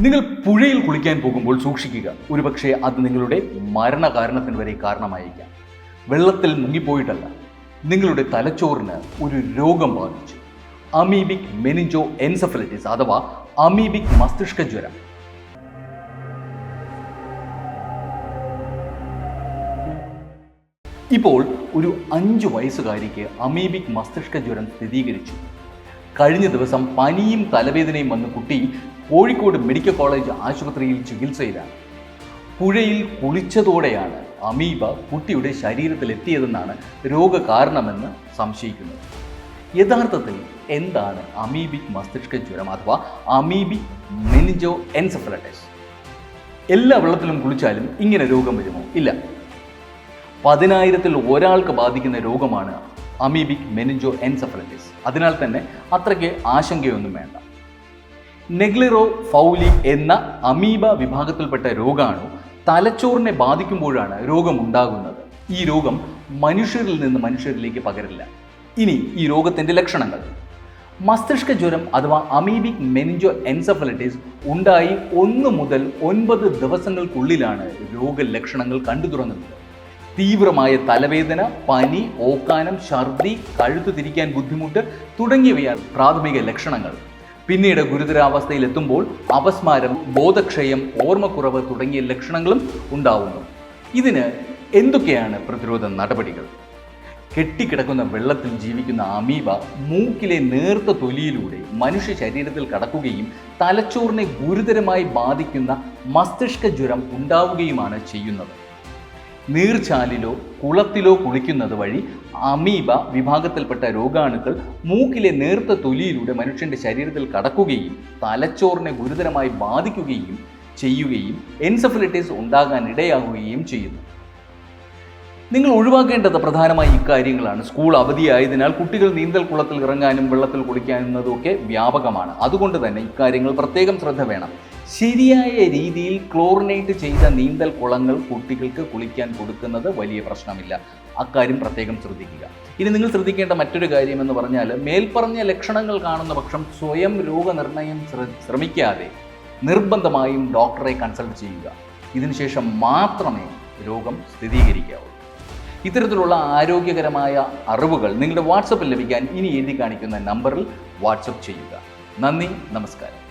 നിങ്ങൾ പുഴയിൽ കുളിക്കാൻ പോകുമ്പോൾ സൂക്ഷിക്കുക. ഒരുപക്ഷെ അത് നിങ്ങളുടെ മരണകാരണത്തിന് വരെ കാരണമായേക്കാം. വെള്ളത്തിൽ മുങ്ങിപ്പോയിട്ടല്ല. നിങ്ങളുടെ തലച്ചോറിന് ഒരു രോഗം ബാധിച്ചു. അമീബിക് മെനിഞ്ചോ എൻസഫലറ്റിസ് അഥവാ അമീബിക് മസ്തിഷ്ക ജ്വരം. ഇപ്പോൾ ഒരു അഞ്ചു വയസ്സുകാരിക്ക് അമീബിക് മസ്തിഷ്ക ജ്വരം സ്ഥിരീകരിച്ചു. കഴിഞ്ഞ ദിവസം പനിയും തലവേദനയും വന്ന കുട്ടി കോഴിക്കോട് മെഡിക്കൽ കോളേജ് ആശുപത്രിയിൽ ചികിത്സയിലാണ്. പുഴയിൽ കുളിച്ചതോടെയാണ് അമീബ കുട്ടിയുടെ ശരീരത്തിലെത്തിയതെന്നാണ് രോഗകാരണമെന്ന് സംശയിക്കുന്നത്. യഥാർത്ഥത്തിൽ എന്താണ് അമീബിക് മസ്തിഷ്ക ജ്വരം അഥവാ അമീബിക് മെനിജോ എൻസെഫലറ്റിസ് എല്ലാ വെള്ളത്തിലും കുളിച്ചാലും ഇങ്ങനെ രോഗം വരുമോ? ഇല്ല. പതിനായിരത്തിൽ ഒരാൾക്ക് ബാധിക്കുന്ന രോഗമാണ് അമീബിക് മെനിഞ്ചോ എൻസെഫലറ്റിസ് അതിനാൽ തന്നെ അത്രയ്ക്ക് ആശങ്കയൊന്നും വേണ്ട. നെഗ്ലിറോ ഫൗലി എന്ന അമീബ വിഭാഗത്തിൽപ്പെട്ട രോഗാണു തലച്ചോറിനെ ബാധിക്കുമ്പോഴാണ് രോഗമുണ്ടാകുന്നത്. ഈ രോഗം മനുഷ്യരിൽ നിന്ന് മനുഷ്യരിലേക്ക് പകരില്ല. ഇനി ഈ രോഗത്തിന്റെ ലക്ഷണങ്ങൾ. മസ്തിഷ്ക ജ്വരം അഥവാ അമീബിക് മെനിഞ്ചോ എൻസഫലറ്റിസ് ഉണ്ടായി ഒന്ന് മുതൽ ഒൻപത് ദിവസങ്ങൾക്കുള്ളിലാണ് രോഗലക്ഷണങ്ങൾ കണ്ടു തുടങ്ങുന്നത്. തീവ്രമായ തലവേദന പനി ഓക്കാനം ഛർദി കഴുത്തു തിരിക്കാൻ ബുദ്ധിമുട്ട് തുടങ്ങിയവയാണ് പ്രാഥമിക ലക്ഷണങ്ങൾ. പിന്നീട് ഗുരുതരാവസ്ഥയിൽ എത്തുമ്പോൾ അപസ്മാരം ബോധക്ഷയം ഓർമ്മക്കുറവ് തുടങ്ങിയ ലക്ഷണങ്ങളും ഉണ്ടാവുന്നു. ഇതിന് എന്തൊക്കെയാണ് പ്രതിരോധ നടപടികൾ? കെട്ടിക്കിടക്കുന്ന വെള്ളത്തിൽ ജീവിക്കുന്ന അമീബ മൂക്കിലെ നേർത്ത തൊലിയിലൂടെ മനുഷ്യ ശരീരത്തിൽ കടക്കുകയും തലച്ചോറിനെ ഗുരുതരമായി ബാധിക്കുന്ന മസ്തിഷ്ക ജ്വരം ഉണ്ടാവുകയുമാണ് ചെയ്യുന്നത്. നീർച്ചാലിലോ കുളത്തിലോ കുളിക്കുന്നത് വഴി അമീബ വിഭാഗത്തിൽപ്പെട്ട രോഗാണുക്കൾ മൂക്കിലെ നേർത്ത തൊലിയിലൂടെ മനുഷ്യന്റെ ശരീരത്തിൽ കടക്കുകയും തലച്ചോറിനെ ഗുരുതരമായി ബാധിക്കുകയും ചെയ്യുകയും എൻസഫലിറ്റീസ് ഉണ്ടാകാൻ ഇടയാകുകയും ചെയ്യുന്നു. നിങ്ങൾ ഒഴിവാക്കേണ്ടത് പ്രധാനമായി ഇക്കാര്യങ്ങളാണ്. സ്കൂൾ അവധിയായതിനാൽ കുട്ടികൾ നീന്തൽ കുളത്തിൽ ഇറങ്ങാനും വെള്ളത്തിൽ കുളിക്കാനും ഒക്കെ വ്യാപകമാണ്. അതുകൊണ്ട് തന്നെ ഇക്കാര്യങ്ങൾ പ്രത്യേകം ശ്രദ്ധ വേണം. ശരിയായ രീതിയിൽ ക്ലോറിനേറ്റ് ചെയ്ത നീന്തൽ കുളങ്ങൾ കുട്ടികൾക്ക് കുളിക്കാൻ കൊടുക്കുന്നത് വലിയ പ്രശ്നമില്ല. അക്കാര്യം പ്രത്യേകം ശ്രദ്ധിക്കുക. ഇനി നിങ്ങൾ ശ്രദ്ധിക്കേണ്ട മറ്റൊരു കാര്യം എന്ന് പറഞ്ഞാൽ മേൽപ്പറഞ്ഞ ലക്ഷണങ്ങൾ കാണുന്ന പക്ഷം സ്വയം രോഗനിർണയം ശ്രമിക്കാതെ നിർബന്ധമായും ഡോക്ടറെ കൺസൾട്ട് ചെയ്യുക. ഇതിനുശേഷം മാത്രമേ രോഗം സ്ഥിരീകരിക്കാവൂ. ഇത്തരത്തിലുള്ള ആരോഗ്യകരമായ അറിവുകൾ നിങ്ങളുടെ വാട്സപ്പിൽ ലഭിക്കാൻ ഇനി എഴുതി കാണിക്കുന്ന നമ്പറിൽ വാട്സപ്പ് ചെയ്യുക. നന്ദി നമസ്കാരം.